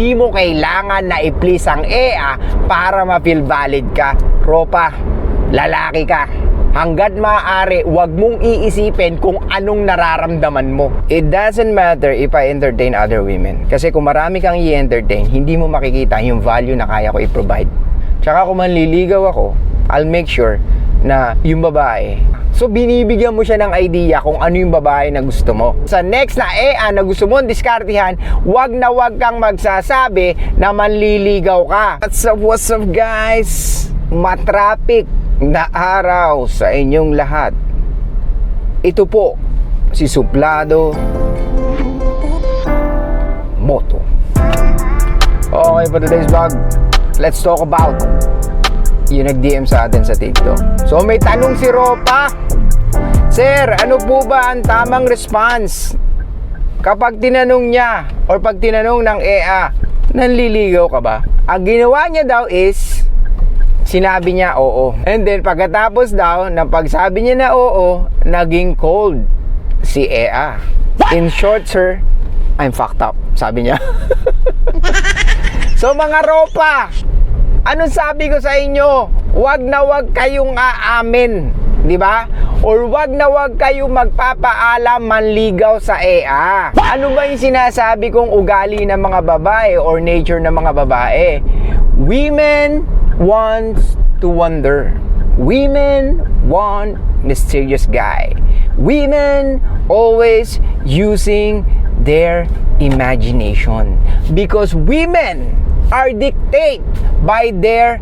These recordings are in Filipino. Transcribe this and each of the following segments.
hindi mo kailangan na i-please ang EA para ma-feel valid ka. Ropa, lalaki ka. Hanggat maaari, wag mong iisipin kung anong nararamdaman mo. It doesn't matter if I entertain other women. Kasi kung marami kang i-entertain, hindi mo makikita yung value na kaya ko i-provide. Tsaka kung manliligaw ako, I'll make sure na yung babae. So binibigyan mo siya ng idea kung ano yung babae na gusto mo. Sa next na EA na gusto mong diskartihan, wag na wag kang magsasabi na manliligaw ka. What's up, what's up guys? Matraffic na araw sa inyong lahat. Ito po si Suplado Moto. Okay, for today's vlog, let's talk about yung nag-DM sa atin sa TikTok. So may tanong si Ropa. Sir, ano po ba ang tamang response kapag tinanong niya or pag tinanong ng EA, nanliligaw ka ba? Ang ginawa niya daw is sinabi niya oo. And then pagkatapos daw ng pagsabi niya na oo, naging cold si EA. In short, sir, I'm fucked up, sabi niya. so mga ropa, anong sabi ko sa inyo? Huwag na huwag kayong aamin, di ba? Or wag na wag kayong magpapaalam manligaw sa EA. Ano ba yung sinasabi kong ugali ng mga babae or nature ng mga babae? Women wants to wonder. Women want mysterious guy. Women always using their imagination because women are dictated by their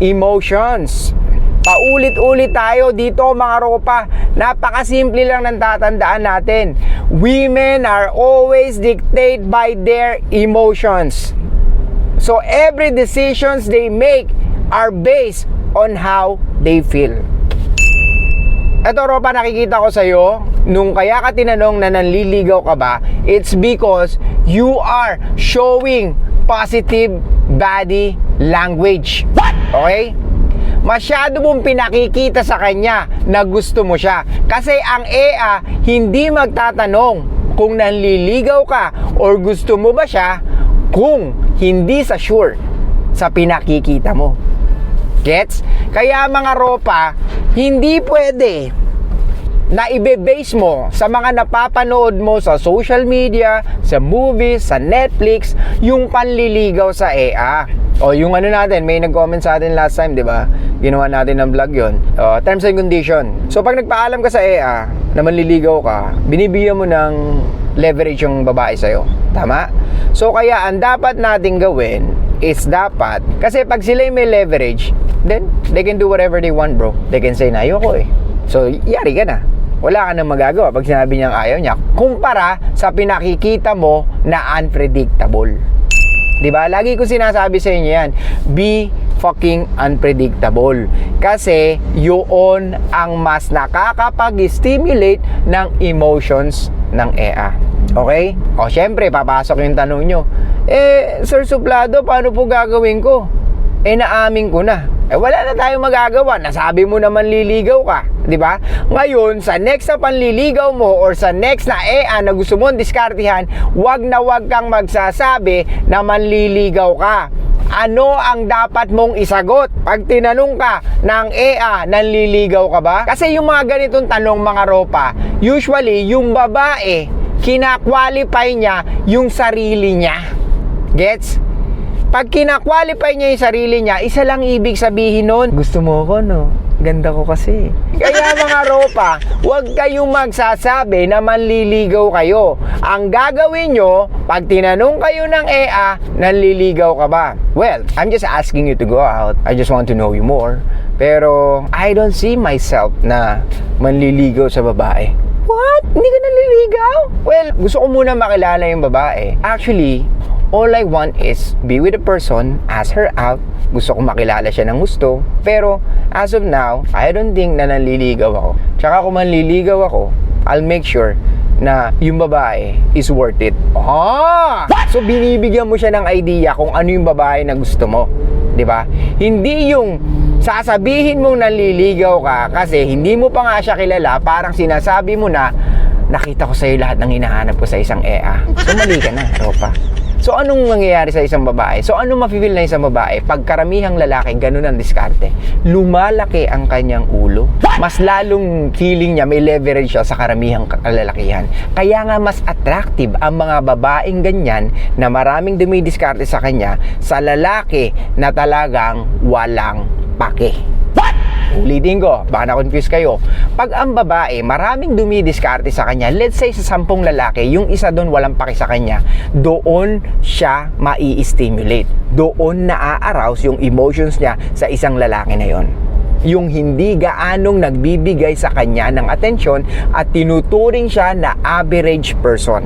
emotions. Paulit-ulit tayo dito mga ropa. Napakasimple lang ng tatandaan natin. Women are always dictated by their emotions. So every decisions they make are based on how they feel. Ito Ropa, nakikita ko sa'yo, nung kaya ka tinanong na nanliligaw ka ba, it's because you are showing positive body language. Okay? Masyado mong pinakikita sa kanya na gusto mo siya. Kasi ang EA, hindi magtatanong kung nanliligaw ka or gusto mo ba siya kung hindi sa sure sa pinakikita mo. Gets? Kaya mga ropa, hindi pwede na ibe-base mo sa mga napapanood mo sa social media, sa movies, sa Netflix, yung panliligaw sa EA. O yung ano natin, may nag-comment sa atin last time, di ba? Ginawa natin ng vlog yon. O, terms and condition. So pag nagpaalam ka sa EA na manliligaw ka, binibigyan mo ng leverage yung babae sa'yo. Tama? So kaya ang dapat nating gawin is dapat, kasi pag sila may leverage, then they can do whatever they want bro. They can say na ayoko eh. So yari ka na. Wala ka nang magagawa pag sinabi niyang ayaw niya. Kumpara sa pinakikita mo na unpredictable. 'Di ba? Lagi ko sinasabi sa inyo 'yan. Be fucking unpredictable. Kasi yun ang mas nakakapag-stimulate ng emotions ng EA. Okay? O syempre, papasok yung tanong nyo. Eh, Sir Suplado, paano po gagawin ko? Eh, naamin ko na. Eh, wala na tayong magagawa. Nasabi mo naman liligaw ka. Di ba? Ngayon, sa next na panliligaw mo or sa next na EA na gusto mong diskartihan, wag na wag kang magsasabi na manliligaw ka. Ano ang dapat mong isagot? Pag tinanong ka ng EA, nanliligaw ka ba? Kasi yung mga ganitong tanong mga ropa, usually yung babae, kinakwalify niya yung sarili niya. Gets? Pag kinakwalify niya yung sarili niya, isa lang ibig sabihin nun. Gusto mo ko, no? Ganda ko kasi. Kaya mga ropa, huwag kayong magsasabi na manliligaw kayo. Ang gagawin nyo, pag tinanong kayo ng EA, nanliligaw ka ba? Well, I'm just asking you to go out. I just want to know you more. Pero, I don't see myself na manliligaw sa babae. What? Hindi ka nanliligaw? Well, gusto ko muna makilala yung babae. Actually, all I want is be with a person, ask her out, gusto ko makilala siya ng gusto. Pero, as of now, I don't think na nanliligaw ako. Tsaka kung manliligaw ako, I'll make sure na yung babae is worth it. Ah! So, binibigyan mo siya ng idea kung ano yung babae na gusto mo. 'Di ba? Hindi yung sasabihin mong nanliligaw ka kasi hindi mo pa nga siya kilala, parang sinasabi mo na nakita ko sa'yo lahat ng hinahanap ko sa isang EA. So, mali ka na, Ropa. So, anong mangyayari sa isang babae? So anong mafe-feel na isang babae? Pag karamihang lalaki, ganun ang diskarte. Lumalaki ang kanyang ulo. Mas lalong feeling niya may leverage siya sa karamihang kalalakihan. Kaya nga mas attractive ang mga babaeng ganyan na maraming dumidiskarte sa kanya sa lalaki na talagang walang pake. Ulitin ko, baka na-confuse kayo. Pag ang babae, maraming dumidiskarte sa kanya, let's say sa sampung lalaki, yung isa doon walang paki sa kanya, doon siya mai-stimulate. Doon na-arouse yung emotions niya sa isang lalaki na yon yung hindi gaanong nagbibigay sa kanya ng atensyon at tinuturing siya na average person.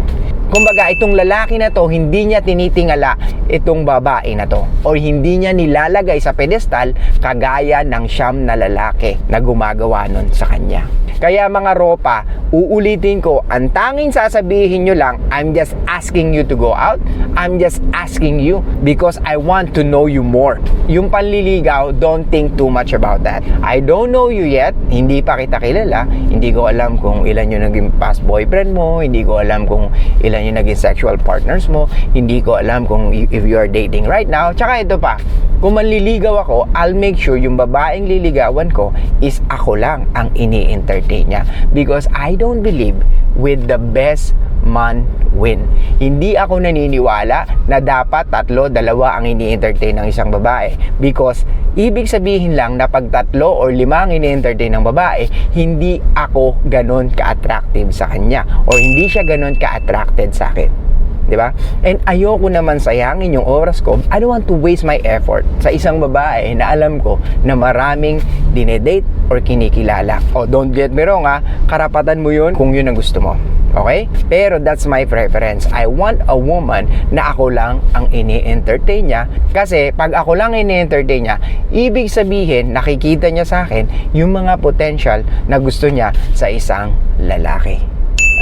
Kumbaga, itong lalaki na to, hindi niya tinitingala itong babae na to. O hindi niya nilalagay sa pedestal kagaya ng siyam na lalaki na gumagawa nun sa kanya. Kaya mga ropa, uulitin ko, ang tanging sasabihin nyo lang, I'm just asking you to go out. I'm just asking you because I want to know you more. Yung panliligaw, don't think too much about that. I don't know you yet. Hindi pa kita kilala. Hindi ko alam kung ilan yung naging past boyfriend mo. Hindi ko alam kung ilan yung naging sexual partners mo. Hindi ko alam kung if you are dating right now. Tsaka ito pa, kung manliligaw ako, I'll make sure yung babaeng liligawan ko is ako lang ang ini-entertain niya. Because I don't believe with the best man win. Hindi ako naniniwala na dapat tatlo, dalawa ang ini-entertain ng isang babae. Because ibig sabihin lang na pag tatlo or lima ang ini-entertain ng babae, hindi ako ganon ka-attractive sa kanya. Or hindi siya ganon ka-attracted sa akin. 'Di ba? And ayoko naman sayangin yung oras ko. I don't want to waste my effort sa isang babae na alam ko na maraming dinedate or kinikilala. Oh, don't get me wrong ha, karapatan mo 'yun kung 'yun ang gusto mo. Okay? Pero that's my preference. I want a woman na ako lang ang ini-entertain niya. Kasi pag ako lang ini-entertain niya, ibig sabihin, nakikita niya sa akin yung mga potential na gusto niya sa isang lalaki.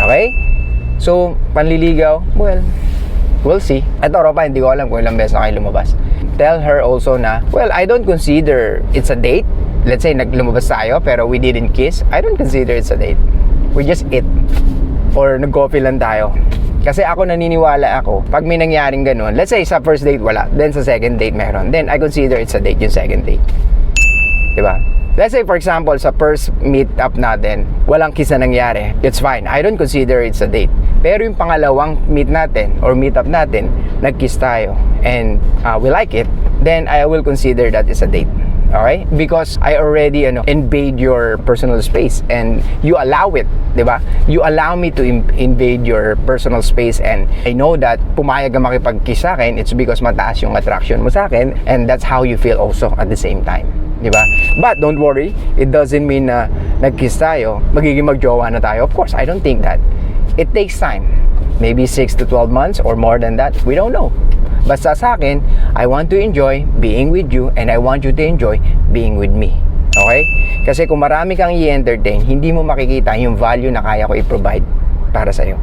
Okay? So, panliligaw, well, we'll see. Ito, Ropa, hindi ko alam kung ilang beses na kayo lumabas. Tell her also na, well, I don't consider it's a date. Let's say, naglumabas tayo, pero we didn't kiss. I don't consider it's a date. We just eat. Or nag-coffee lang tayo. Kasi ako naniniwala ako, pag may nangyaring ganun, let's say sa first date wala, then sa second date meron, then I consider it's a date yung second date. Diba? Let's say for example, sa first meet up natin, walang kiss na nangyari. It's fine. I don't consider it's a date. Pero yung pangalawang meet natin or meet up natin, nag-kiss tayo and uh, we like it, then I will consider that is a date. Okay? Because I already ano, invade your personal space and you allow it, 'di ba? You allow me to invade your personal space and I know that pumayag ka makipag-kiss sa akin, it's because mataas yung attraction mo sa akin and that's how you feel also at the same time. 'di ba? But don't worry, it doesn't mean na nag-kiss tayo, magiging magjowa na tayo. Of course, I don't think that. It takes time. Maybe 6 to 12 months or more than that. We don't know. Basta sa akin, I want to enjoy being with you and I want you to enjoy being with me. Okay? Kasi kung marami kang i-entertain, hindi mo makikita yung value na kaya ko i-provide para sa'yo.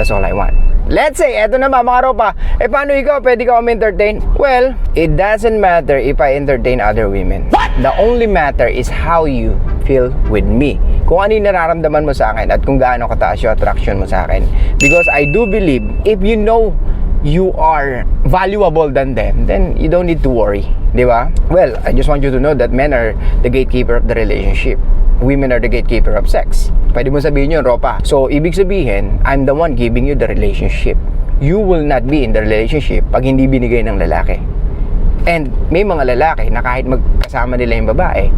That's all I want. Let's say, eto naman mga ropa, eh paano ikaw, pwede ka entertain? Well, it doesn't matter if I entertain other women. The only matter is how you feel with me. Kung ano yung nararamdaman mo sa akin at kung gaano kataas yung attraction mo sa akin. Because I do believe, if you know you are valuable than them, then you don't need to worry. Di ba? Well, I just want you to know that men are the gatekeeper of the relationship. Women are the gatekeeper of sex. Pwede mo sabihin yun, Ropa. So, ibig sabihin, I'm the one giving you the relationship. You will not be in the relationship pag hindi binigay ng lalaki. And may mga lalaki na kahit magkasama nila yung babae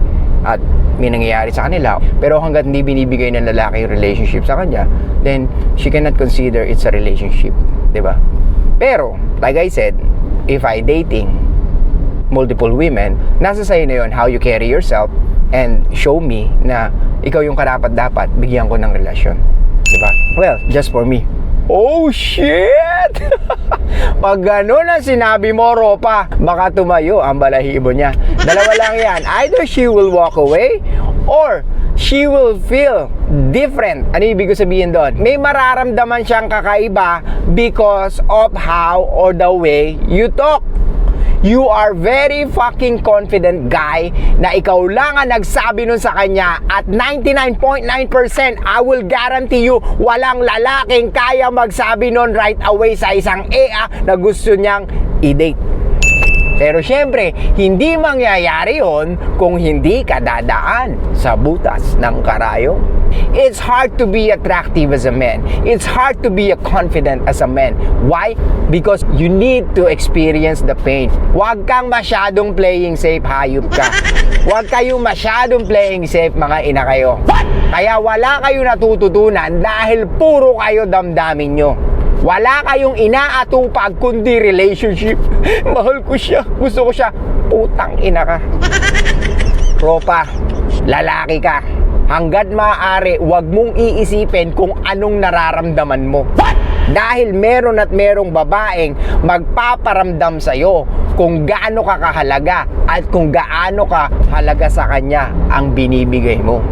at may nangyayari sa kanila, pero hanggat hindi binibigay ng lalaki yung relationship sa kanya, then she cannot consider it's a relationship. 'di ba? Pero, like I said, if I dating multiple women, nasa sa'yo na yun how you carry yourself and show me na ikaw yung karapat dapat bigyan ko ng relasyon. 'Di ba? Well, just for me. Oh shit! Pag ganun ang sinabi mo, Ropa, baka tumayo ang balahibo niya. Dalawa lang yan. Either she will walk away or she will feel different. Ano ibig sabihin doon? May mararamdaman siyang kakaiba because of how or the way you talk. you are very fucking confident guy na ikaw lang ang nagsabi nun sa kanya at 99.9% I will guarantee you walang lalaking kaya magsabi nun right away sa isang EA na gusto niyang i-date. Pero syempre, hindi mangyayari yon kung hindi ka dadaan sa butas ng karayong. It's hard to be attractive as a man. It's hard to be a confident as a man. Why? Because you need to experience the pain. Huwag kang masyadong playing safe, hayop ka. Huwag kayong masyadong playing safe, mga ina kayo. Kaya wala kayo natututunan dahil puro kayo damdamin nyo. Wala kayong inaatupag kundi relationship. Mahal ko siya. Gusto ko siya. Putang ina ka. Tropa, lalaki ka. Hanggat maaari, wag mong iisipin kung anong nararamdaman mo. Dahil meron at merong babaeng magpaparamdam sa'yo kung gaano ka kahalaga at kung gaano ka halaga sa kanya ang binibigay mo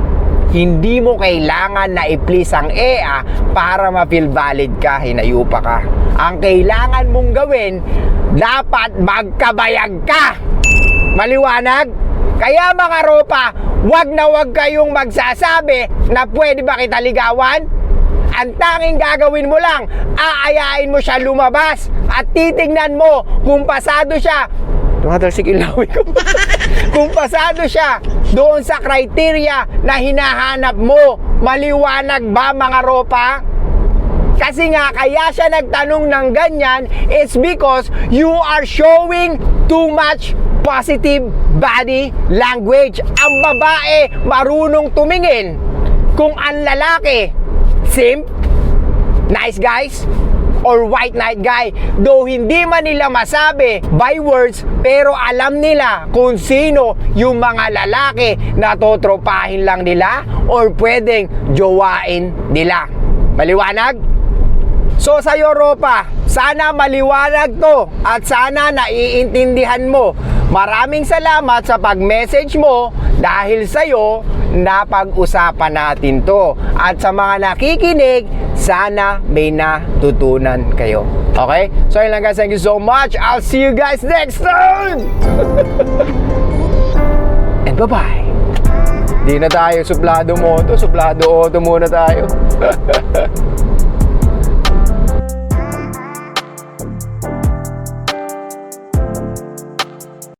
hindi mo kailangan na i-please ang EA para ma-feel valid ka, hinayupa ka. Ang kailangan mong gawin, dapat magkabayag ka. Maliwanag? Kaya mga ropa, wag na wag kayong magsasabi na pwede ba kita ligawan? Ang tanging gagawin mo lang, aayain mo siya lumabas at titingnan mo kung pasado siya. Tumatalsik ilawin ko. kung pasado siya doon sa criteria na hinahanap mo, maliwanag ba mga ropa? Kasi nga, kaya siya nagtanong ng ganyan is because you are showing too much positive body language. Ang babae marunong tumingin kung ang lalaki simp, nice guys, or white knight guy. Though hindi man nila masabi by words, pero alam nila kung sino yung mga lalaki na totropahin lang nila or pwedeng jowain nila. Maliwanag? So sa Europa, sana maliwanag to at sana naiintindihan mo. Maraming salamat sa pag-message mo dahil sa'yo napag-usapan natin to. At sa mga nakikinig, sana may natutunan kayo. Okay? So yun lang guys, thank you so much. I'll see you guys next time! And bye-bye! Di na tayo suplado moto, suplado auto muna tayo.